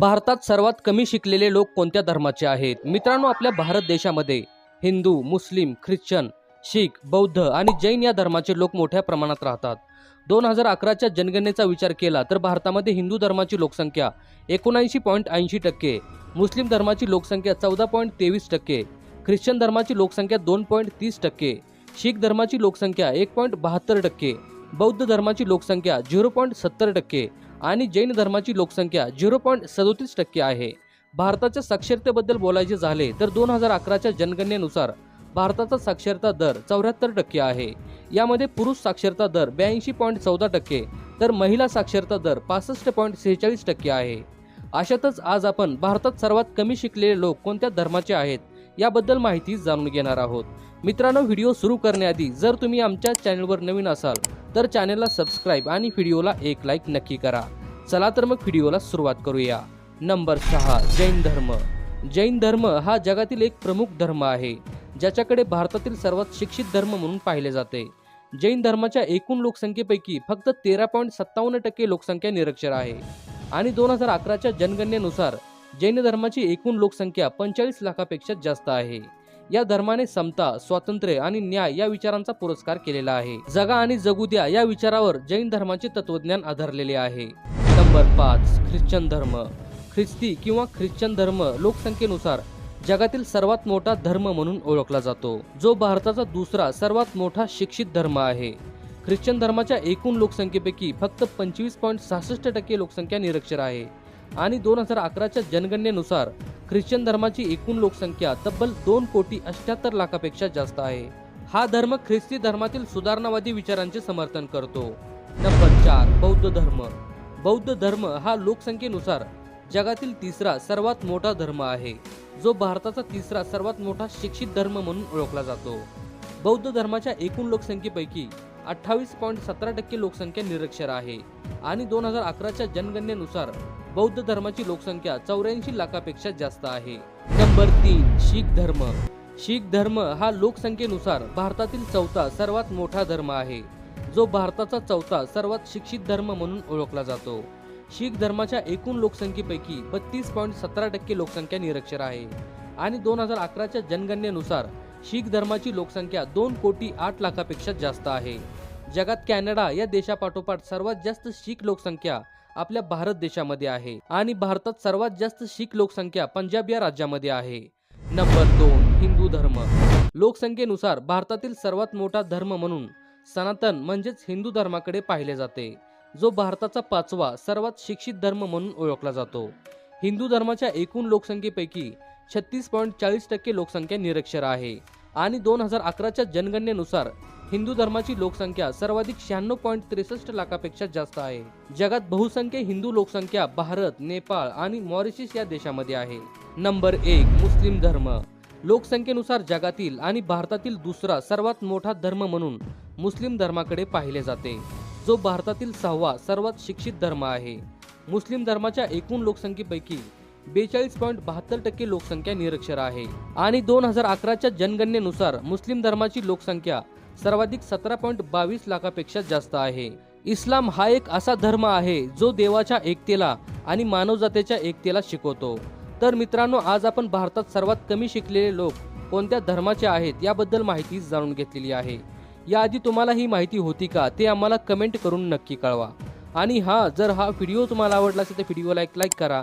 भारतात सर्वात कमी शिकलेले लोक कोणत्या धर्माचे आहेत? मित्रांनो आपल्या भारत देशामध्ये हिंदू मुस्लिम ख्रिश्चन शीख बौद्ध आणि जैन या धर्माचे लोक मोठ्या प्रमाणात राहतात. दोन हजार अकराच्या जनगणनेचा विचार केला तर भारतामध्ये हिंदू धर्माची लोकसंख्या एकोणऐंशी पॉईंट ऐंशी टक्के मुस्लिम धर्माची लोकसंख्या चौदा पॉईंट तेवीस टक्के ख्रिश्चन धर्माची लोकसंख्या दोन पॉईंट तीस टक्के शीख धर्माची लोकसंख्या एक पॉईंट बहात्तर टक्के बौद्ध धर्माची लोकसंख्या झिरो पॉईंट सत्तर टक्के आणि जैन धर्माची लोकसंख्या झिरो पॉईंट सदोतीस टक्के आहे. भारताच्या साक्षरतेबद्दल बोलायचे झाले तर दोन हजार अकराच्या जनगणनेनुसार भारताचा साक्षरता दर चौऱ्याहत्तर टक्के आहे. यामध्ये पुरुष साक्षरता दर ब्याऐंशी पॉईंट चौदा टक्के तर महिला साक्षरता दर पासष्ट पॉईंट सेहेचाळीस टक्के आहे. अशातच आज आपण भारतात सर्वात कमी शिकलेले लोक कोणत्या धर्माचे आहेत याबद्दल माहिती जाणून घेणार आहोत. मित्रांनो व्हिडिओ सुरू करण्याआधी जर तुम्ही आमच्या चॅनलवर नवीन असाल तर चॅनलला सबस्क्राईब आणि व्हिडिओला एक लाईक नक्की करा. चला तर मग व्हिडिओला सुरुवात करूया. नंबर सहा जैन धर्म. जैन धर्म हा जगातील एक प्रमुख धर्म आहे ज्याच्याकडे भारतातील सर्वात शिक्षित धर्म म्हणून पाहिले जाते. जैन धर्माच्या एकूण लोकसंख्येपैकी फक्त तेरा पॉईंट सत्तावन्न टक्के लोकसंख्या निरक्षर आहे. आणि दोन हजार अकराच्या जनगणनेनुसार जैन धर्माची एकूण लोकसंख्या पंचेचाळीस लाखापेक्षा जास्त आहे. या धर्माने समता स्वातंत्र्य आणि न्याय या विचारांचा पुरस्कार केलेला आहे. जगा आणि जगू द्या या विचारावर जैन धर्माचे तत्वज्ञान आधारलेले आहे. नंबर पाच ख्रिश्चन धर्म. ख्रिस्ती किंवा ख्रिश्चन धर्म लोकसंख्येनुसार जगातील सर्वात मोठा धर्म म्हणून ओळखला जातो. जो भारताचा दुसरा सर्वात मोठा शिक्षित धर्म आहे. ख्रिश्चन धर्माच्या एकूण लोकसंख्येपैकी फक्त पंचवीस पॉईंट सहासष्ट टक्के लोकसंख्या निरक्षर आहे. आणि दोन हजार अकराच्या जनगणनेनुसार ख्रिश्चन धर्माची एकूण लोकसंख्या तब्बल दोन कोटी अठ्याहत्तर लाखापेक्षा जास्त आहे. हा धर्म ख्रिस्ती धर्मातील सुधारणावादी विचारांचे समर्थन करतो. नंबर चार बौद्ध धर्म. बौद्ध धर्म हा लोकसंख्येनुसार जगातील तिसरा सर्वात मोठा धर्म आहे जो भारताचा तिसरा सर्वात मोठा शिक्षित धर्म म्हणून ओळखला जातो. बौद्ध धर्माच्या एकूण लोकसंख्येपैकी अठ्ठावीस पॉईंट सतरा टक्के लोकसंख्या निरक्षर आहे. आणि दोन हजार अकराच्या जनगणनेनुसार बौद्ध धर्माची लोकसंख्या चौऱ्याऐंशी लाखापेक्षा जास्त आहे. नंबर तीन शीख धर्म. शीख धर्म हा लोकसंख्येनुसार भारतातील चौथा सर्वात मोठा धर्म आहे. जो भारताचा चौथा सर्वात शिक्षित धर्म म्हणून ओळखला जातो. शीख धर्माच्या एकूण लोकसंख्येपैकी बत्तीस पॉईंट सतरा टक्के लोकसंख्या निरक्षर आहे. आणि दोन हजार अकराच्या जनगणनेनुसार शीख धर्माची लोकसंख्या दोन कोटी आठ लाखापेक्षा जास्त आहे. जगात कॅनडा या देशापाठोपाठ सर्वात जास्त शीख लोकसंख्या आपल्या भारत देशामध्ये आहे आणि भारतात सर्वात जास्त शीख लोकसंख्या पंजाब या राज्यामध्ये आहे. नंबर दोन हिंदू धर्म. लोकसंख्येनुसार भारतातील सर्वात मोठा धर्म म्हणून सनातन म्हणजेच हिंदू धर्माकडे पाहिले जाते. जो भारताचा पाचवा सर्वात शिक्षित धर्म म्हणून ओळखला जातो. हिंदू धर्माच्या एकूण लोकसंख्येपैकी छत्तीस पॉईंट चाळीस टक्के लोकसंख्या निरक्षर आहे. आणि दोन हजार अकराच्या जनगणनेनुसार हिंदू धर्माची लोकसंख्या सर्वाधिक शहाण्णव पॉईंट त्रेसष्ट लाखापेक्षा जास्त आहे. जगात बहुसंख्य हिंदू लोकसंख्या भारत नेपाळ आणि मॉरिशस या देशामध्ये आहे. नंबर एक मुस्लिम धर्म. लोकसंख्येनुसार जगातील आणि भारतातील दुसरा सर्वात मोठा धर्म म्हणून मुस्लिम धर्माकडे पाहिले जाते. जो भारतातील सहावा सर्वात शिक्षित धर्म आहे. मुस्लिम धर्माच्या एकूण लोकसंख्येपैकी बेचाळीस पॉईंट बहात्तर टक्के लोकसंख्या निरक्षर आहे. आणि दोन हजार अकराच्या जनगणनेनुसार मुस्लिम धर्माची लोकसंख्या सर्वाधिक सतरा पॉईंट बावीस लाखापेक्षा जास्त आहे. इस्लाम हा एक असा धर्म आहे जो देवाच्या एकतेला आणि मानवजातीच्या एकतेला शिकवतो. तर मित्रांनो आज आपण भारतात सर्वात कमी शिकलेले लोक कोणत्या धर्माचे आहेत याबद्दल माहिती जाणून घेतलेली आहे. याआधी तुम्हाला ही माहिती होती का ते आम्हाला कमेंट करून नक्की कळवा. आणि हा जर हा व्हिडिओ तुम्हाला आवडला असेल तर व्हिडिओला एक लाईक करा.